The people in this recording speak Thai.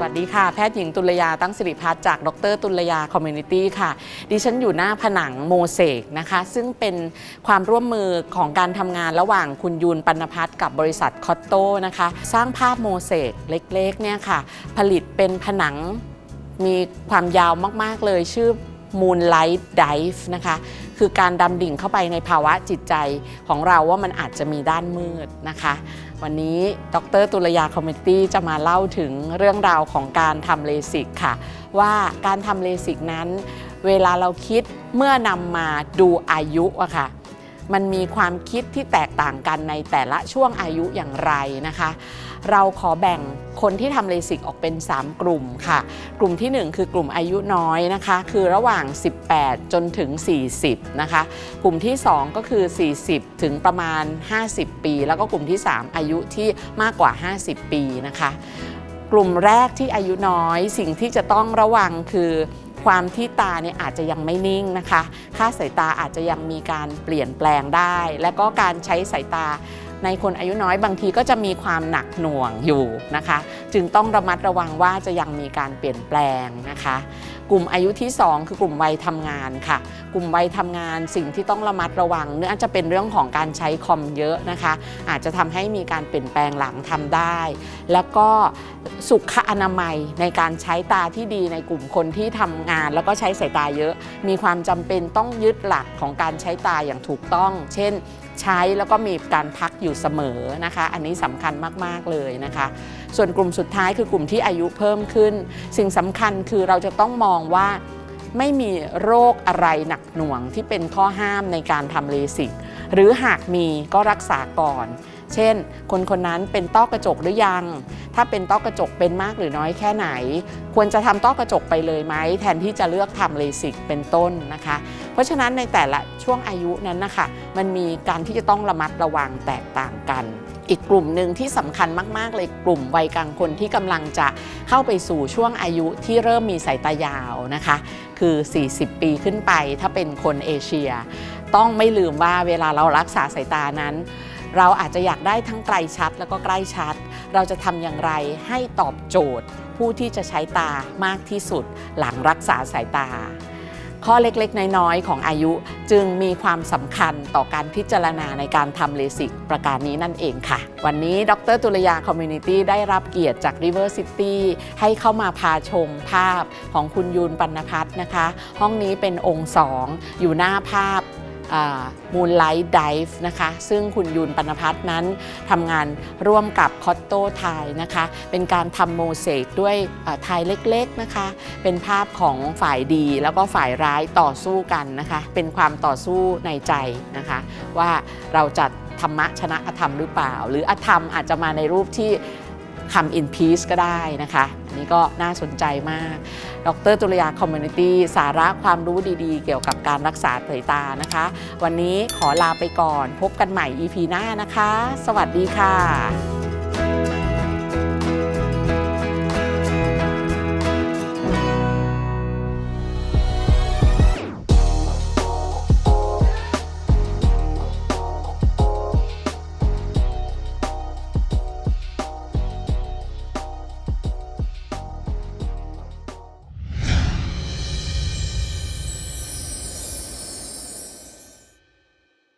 สวัสดีค่ะ แพทย์หญิงตุลยาตั้งสิริพัฒน์จาก ดร ตุลยาคอมมูนิตี้ค่ะ ดิฉันอยู่หน้าผนังโมเสกนะคะ ซึ่งเป็นความร่วมมือของการทำงานระหว่างคุณยูนปัณพัฒน์กับบริษัทคอตโต้นะคะ สร้างภาพโมเสกเล็กๆเนี่ยค่ะ ผลิตเป็นผนังมีความยาวมากๆเลยชื่อ Moonlight Dive นะคะ คือการดำดิ่งเข้าไปในภาวะจิตใจของเราว่ามันอาจจะมีด้านมืดนะคะ วันนี้ดรตุลยาคอมมิตี้จะมาเล่าถึงเรื่องราวของการทำเลสิกค่ะ ว่าการทำเลสิกนั้น เวลาเราคิดเมื่อนำมาดูอายุอะค่ะ มันมีความคิดที่แตกต่างกันในแต่ละช่วงอายุอย่างไรนะคะ เราขอแบ่งคนที่ทำเลสิกออกเป็น 3 กลุ่มค่ะ กลุ่มทีหนึ่1 คือกลุ่มอายุน้อยนะคะ คือระหว่าง 18 จนถึง 40 นะคะ กลุ่มที่ 2 ก็คือ 40 ถึงประมาณ 50 ปี แล้วก็กลุ่มที่ 3 อายุที่มากกว่า 50 ปีนะคะ กลุ่มแรกที่อายุน้อยสิ่งที่จะต้องระวังคือ ความที่ตาเนี่ยอาจจะยังไม่นิ่งนะคะ ค่าสายตาอาจจะยังมีการเปลี่ยนแปลงได้ และก็การใช้สายตา ในคนอายุน้อยบางทีก็จะมีความหนักหน่วงอยู่นะคะ จึงต้องระมัดระวังว่าจะยังมีการเปลี่ยนแปลงนะคะ กลุ่มอายุที่ 2 คือกลุ่มวัยทำงานค่ะ กลุ่มวัยทำงานสิ่งที่ต้องระมัดระวังเนื่องจะเป็นเรื่องของการใช้คอมเยอะนะคะ อาจจะทำให้มีการเปลี่ยนแปลงหลังทำได้ แล้วก็สุขอนามัยในการใช้ตาที่ดีในกลุ่มคนที่ทำงาน แล้วก็ใช้สายตาเยอะ มีความจำเป็นต้องยึดหลักของการใช้ตาอย่างถูกต้อง เช่น ใช้แล้วก็มีการพักอยู่เสมอนะคะ อันนี้สำคัญมากๆเลยนะคะ ส่วนกลุ่มสุดท้ายคือกลุ่มที่อายุเพิ่มขึ้น สิ่งสำคัญคือเราจะต้องมองว่าไม่มีโรคอะไรหนักหน่วงที่เป็นข้อห้ามในการทำเลสิก หรือหากมีก็รักษาก่อน เช่น คนคนนั้นเป็นต้อกระจกหรือยัง ถ้าเป็นต้อกระจกเป็นมากหรือน้อยแค่ไหน ควรจะทำต้อกระจกไปเลยไหม แทนที่จะเลือกทำเลสิกเป็นต้นนะคะ ราะฉะนั้นในแต่ละช่วงอายุนั้นนะคะมันมีการที่จะต้องระมัดระวังแตกต่างกัน อีกกลุ่มหนึ่งที่สำคัญมากๆ เลยกลุ่มวัยกลางคนที่กำลังจะเข้าไปสู่ช่วงอายุที่เริ่มมีสายตายาวนะคะ คือ 40 ปีขึ้นไปถ้าเป็นคนเอเชีย ต้องไม่ลืมว่าเวลาเรารักษาสายตานั้นเราอาจจะอยากได้ทั้งไกลชัดแล้วก็ใกล้ชัด เราจะทำอย่างไรให้ตอบโจทย์ ผู้ที่จะใช้ตามากที่สุดหลังรักษาสายตา ข้อเล็กๆ น้อยๆ ของอายุจึงมีความสำคัญต่อการพิจารณาในการทำเลสิกประการนี้นั่นเองค่ะ วันนี้ดรตุลยาคอมมูนิตี้ได้รับเกียรติจาก River City ให้เข้ามาพาชมภาพของคุณยูนปันพัฒน์นะคะ ห้องนี้เป็นองค์สองอยู่หน้าภาพ มูนไลท์ดิฟนะคะ ซึ่งคุณยูนปนพัฒน์นั้นทำงานร่วมกับคอตโต้ไทยนะคะ เป็นการทำโมเสกด้วยไทยเล็กๆนะคะ เป็นภาพของฝ่ายดีแล้วก็ฝ่ายร้ายต่อสู้กันนะคะ เป็นความต่อสู้ในใจนะคะ ว่าเราจะธรรมะชนะอธรรมหรือเปล่า หรืออธรรมอาจจะมาในรูปที่คำ in peace ก็ได้นะคะ อันนี้ก็น่าสนใจมากดรจุลยาคอมมูนิตี้สาระความรู้ดีๆ เกี่ยวกับการรักษาสายตานะคะ วันนี้ขอลาไปก่อน พบกันใหม่ EP หน้านะคะ สวัสดีค่ะ